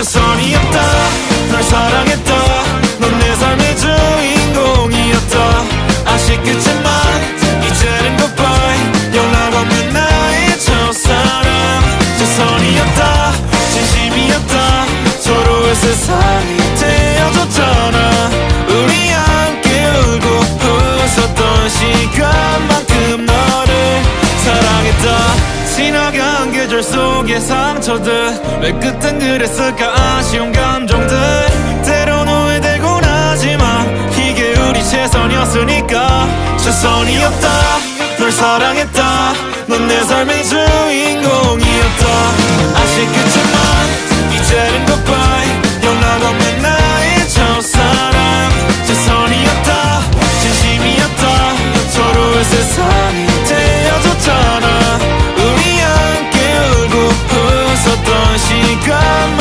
최선이었다. 널 사랑했다. 넌 내 삶의 주인공이었다. 아쉽겠지만 이제는 goodbye. 연락 없는 나의 첫사랑. 최선이었다. 진심이었다 지나간 계절 속의 상처들. 왜 끝엔 그랬을까? 아쉬운 감정들. 때론 오해되곤 하지만 이게 우리 최선이었으니까. 최선이었다. 널 사랑했다. 넌 내 삶의 주인공이었다. 아직 그치만 이제는 goodbye. 연락 없는 나의 첫사랑. 최선이었다. 진심이었다. 서로의 세상. come